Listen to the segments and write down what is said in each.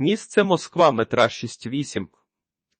Місце Москва, метра 6-8.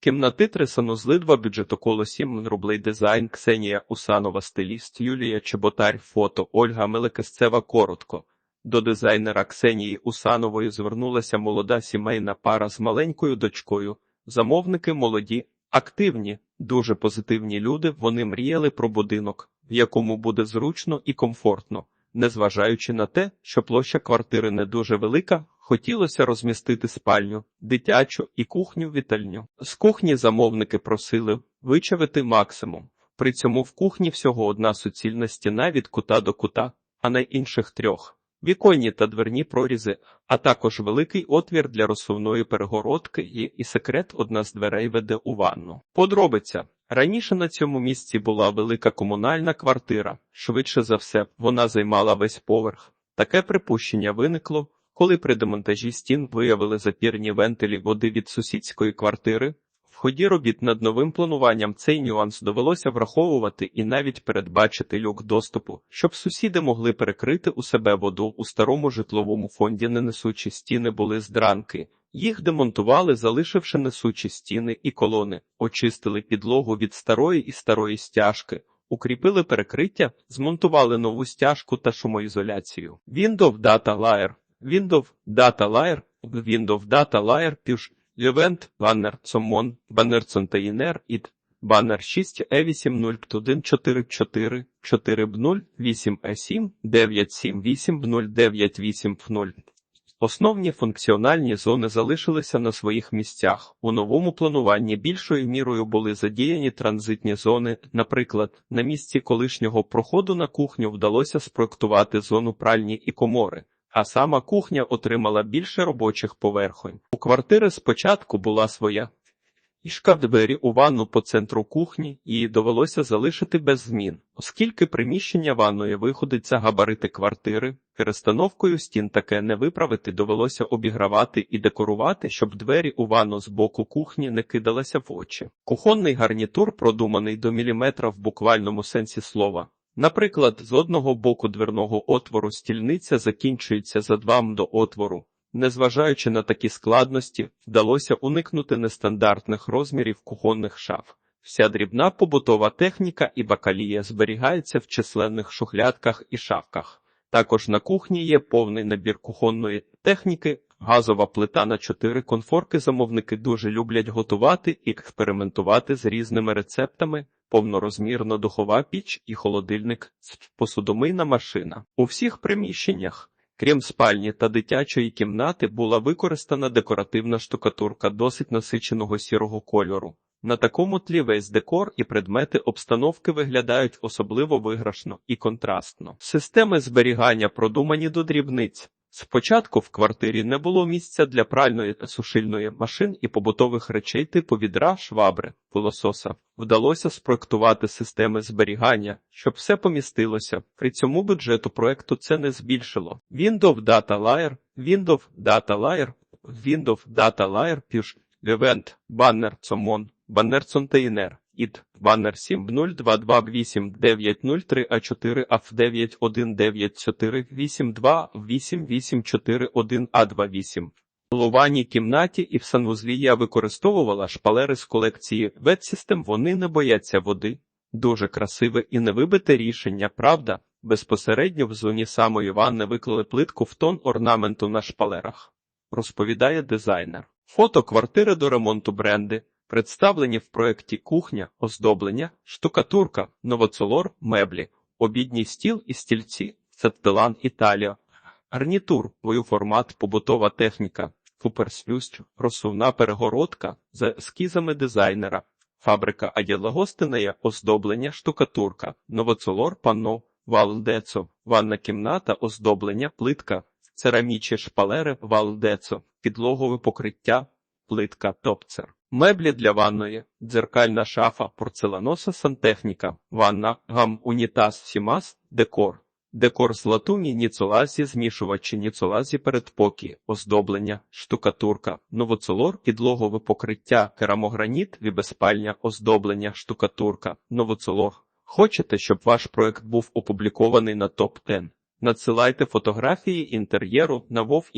Кімнати три санузли, два бюджету коло 7 рублей дизайн, Ксенія Усанова, стиліст, Юлія Чеботарь, фото, Ольга Мелекесцева, коротко. До дизайнера Ксенії Усанової звернулася молода сімейна пара з маленькою дочкою. Замовники молоді, активні, дуже позитивні люди. Вони мріяли про будинок, в якому буде зручно і комфортно. Незважаючи на те, що площа квартири не дуже велика, хотілося розмістити спальню, дитячу і кухню-вітальню. З кухні замовники просили вичавити максимум. При цьому в кухні всього одна суцільна стіна від кута до кута, а на інших трьох. Віконні та дверні прорізи, а також великий отвір для розсувної перегородки і, і секрет одна з дверей веде у ванну. Подробиця. Раніше на цьому місці була велика комунальна квартира. Швидше за все, вона займала весь поверх. Таке припущення виникло, коли при демонтажі стін виявили запірні вентилі води від сусідської квартири. В ході робіт над новим плануванням цей нюанс довелося враховувати і навіть передбачити люк доступу, щоб сусіди могли перекрити у себе воду у старому житловому фонді, не несучі стіни були з дранки. Їх демонтували, залишивши несучі стіни і колони, очистили підлогу від старої і старої стяжки, укріпили перекриття, змонтували нову стяжку та шумоізоляцію. Windows Data Layer Windows Data Layer Windows Data Layer Push Event Banner Common Banner Container ID Banner 6 E801444 4B0 8E7 978 0980 Основні функціональні зони залишилися на своїх місцях. У новому плануванні більшою мірою були задіяні транзитні зони. Наприклад, на місці колишнього проходу на кухню вдалося спроектувати зону пральні і комори, а сама кухня отримала більше робочих поверхонь. У квартири спочатку була своя Ішка двері у ванну по центру кухні її довелося залишити без змін, оскільки приміщення ванної виходить за габарити квартири, перестановкою стін таке не виправити довелося обігравати і декорувати, щоб двері у ванну з боку кухні не кидалися в очі. Кухонний гарнітур продуманий до міліметра в буквальному сенсі слова. Наприклад, з одного боку дверного отвору стільниця закінчується за два до отвору. Незважаючи на такі складності, вдалося уникнути нестандартних розмірів кухонних шаф. Вся дрібна побутова техніка і бакалія зберігається в численних шухлядках і шафках. Також на кухні є повний набір кухонної техніки, газова плита на чотири конфорки. Замовники дуже люблять готувати і експериментувати з різними рецептами, повнорозмірна духова піч і холодильник, посудомийна машина. У всіх приміщеннях. Крім спальні та дитячої кімнати, була використана декоративна штукатурка досить насиченого сірого кольору. На такому тлі весь декор і предмети обстановки виглядають особливо виграшно і контрастно. Системи зберігання продумані до дрібниць. Спочатку в квартирі не було місця для пральної та сушильної машин і побутових речей типу відра, швабри, пилососа. Вдалося спроектувати системи зберігання, щоб все помістилося. При цьому бюджету проекту це не збільшило. Windows Data Layer, Windows Data Layer, Windows Data Layer, Push, Event, Banner, Common, Banner Container, id баннер 7022890 а 9194828841А28. В луваній кімнаті і в санвузлі я використовувала шпалери з колекції Ветсістем. Вони не бояться води. Дуже красиве і невибите рішення, правда? Безпосередньо в зоні самої ванни виклали плитку в тон орнаменту на шпалерах, розповідає дизайнер. Фото квартири до ремонту бренди. Представлені в проєкті кухня, оздоблення, штукатурка, новоцолор, меблі, обідній стіл і стільці, Сеттелан Італія, гарнітур, воюформат, побутова техніка, фуперслюсть, розсувна перегородка за ескізами дизайнера, фабрика Аділагостинея, оздоблення, штукатурка, новоцолор, панно, валдецо, ванна кімната, оздоблення, плитка, церамічі шпалери, валдецо, підлогове покриття, плитка, топцер. Меблі для ванної, дзеркальна шафа, порцеланоса сантехніка, ванна, гам, унітаз, сімас, декор, декор з латуні, ніцолазі, змішувачі, ніцолазі передпокі, оздоблення, штукатурка, новоцолор, підлогове покриття, керамограніт, вібеспальня, оздоблення, штукатурка, новоцолор. Хочете, щоб ваш проект був опублікований на топ 10 Надсилайте фотографії інтер'єру на Вов